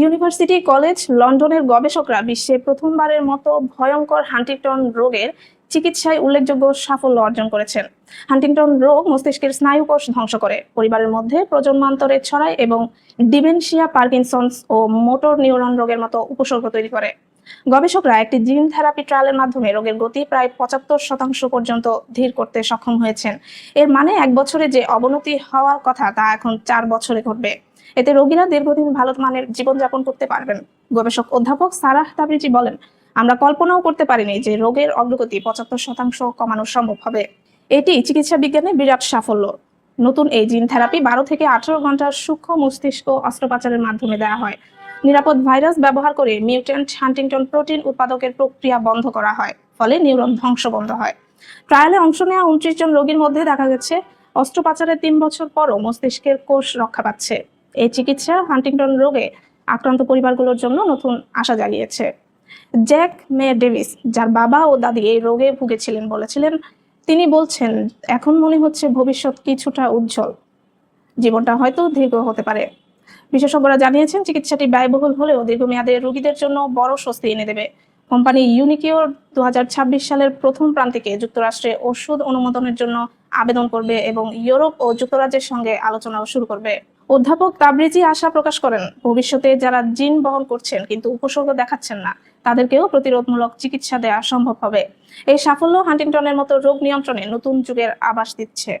University college লন্ডনের গবেষকরা বিশ্বে প্রথমবারের মতো ভয়ঙ্কর হান্টিংটন রোগের চিকিৎসায় উল্লেখযোগ্য সাফল্য অর্জন করেছেন। হান্টিংটন রোগ মস্তিষ্কের স্নায়ুকোষ ধ্বংস করে। পরিবারের মধ্যে প্রজন্মান্তরে ছড়ায় এবং ডিমেনশিয়া, পার্কিনসন্স ও মোটর নিউরন রোগের মতো উপসর্গ তৈরি করে। গবেষকরা একটি জিন থেরাপি ট্রায়ালের মাধ্যমে রোগের গতি প্রায় পঁচাত্তর শতাংশ পর্যন্ত ধীর করতে সক্ষম হয়েছেন। এর মানে এক বছরে যে অবনতি হওয়ার কথা, তা এখন চার বছরে ঘটবে। এতে রোগীরা দীর্ঘদিন ভালো মানের জীবনযাপন করতে পারবেন। গবেষক অধ্যাপক সারাহ তাবরিজি বলেন, আমরা কল্পনাও করতে পারিনি যে রোগের অগ্রগতি পঁচাত্তর শতাংশ কমানো সম্ভব হবে। এটি চিকিৎসা বিজ্ঞানে বিরাট সাফল্য। নতুন এই জিন থেরাপি বারো থেকে আঠারো ঘণ্টার সূক্ষ্ম মস্তিষ্ক অস্ত্রোপচারের মাধ্যমে দেওয়া হয়। নিরাপদ ভাইরাস ব্যবহার করে মিউট্যান্ট হান্টিংটন প্রোটিন উৎপাদকের প্রক্রিয়া বন্ধ করা হয়, ফলে নিউরন ধ্বংস বন্ধ হয়। ট্রায়ালে অংশ নেওয়া উনত্রিশ জন রোগীর মধ্যে দেখা গেছে, অস্ত্রোপাচারের তিন বছর পরও মস্তিষ্কের কোষ রক্ষা পাচ্ছে। এই চিকিৎসা হান্টিংটন রোগে আক্রান্ত পরিবারগুলোর জন্য নতুন আশা জাগিয়েছে। জ্যাক মে ডেভিস, যার বাবা ও দাদি এই রোগে ভুগেছিলেন বলেছিলেন, তিনি বলছেন, এখন মনে হচ্ছে ভবিষ্যৎ কিছুটা উজ্জ্বল। জীবনটা হয়তো দীর্ঘ হতে পারে। বিশেষজ্ঞরা জানিয়েছেন চিকিৎসাটি ব্যয়বহুল হলেও দীর্ঘমেয়াদে রোগীদের জন্য বড় স্বস্তি এনে দেবে। কোম্পানি ইউনিকিওর দু সালের প্রথম প্রান্তিকে যুক্তরাষ্ট্রে ওষুধ অনুমোদনের জন্য আবেদন করবে এবং ইউরোপ ও যুক্তরাজ্যের সঙ্গে আলোচনাও শুরু করবে। অধ্যাপক তাবরিজি আশা প্রকাশ করেন, ভবিষ্যতে যারা জিন বহন করছেন কিন্তু উপসর্গ দেখাচ্ছেন না, তাদেরকেও প্রতিরোধমূলক চিকিৎসা দেওয়া সম্ভব হবে। এই সাফল্য হান্টিংটনের মতো রোগ নিয়ন্ত্রণে নতুন যুগের আবাস দিচ্ছে।